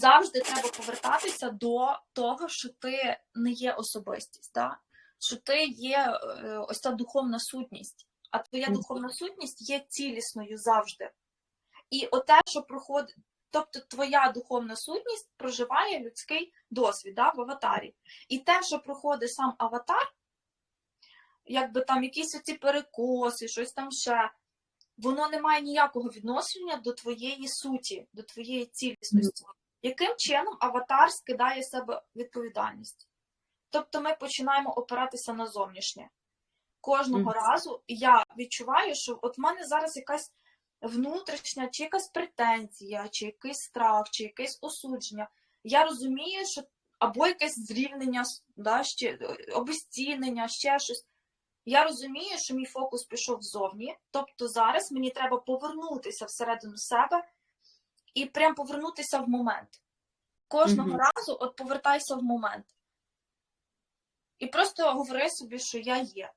завжди треба повертатися до того, що ти не є особистість, да? що ти є е, ось ця духовна сутність, а твоя духовна сутність є цілісною завжди. І оте, що проходить, тобто твоя духовна сутність проживає людський досвід да, в аватарі. І те, що проходить сам аватар, якби там якісь оці перекоси, щось там ще, воно не має ніякого відношення до твоєї суті, до твоєї цілісності. Яким чином аватар скидає з себе відповідальність? Тобто ми починаємо опиратися на зовнішнє. Кожного Мгм. разу я відчуваю, що от в мене зараз якась внутрішня, чи якась претензія, чи якийсь страх, чи якесь осудження. Я розумію, що або якесь зрівнення, да, ще, е, обезцінення, ще щось. Я розумію, що мій фокус пішов ззовні, тобто зараз мені треба повернутися всередину себе і прям повернутися в момент. Кожного Мгм. разу от повертайся в момент. І просто говори собі, що я є.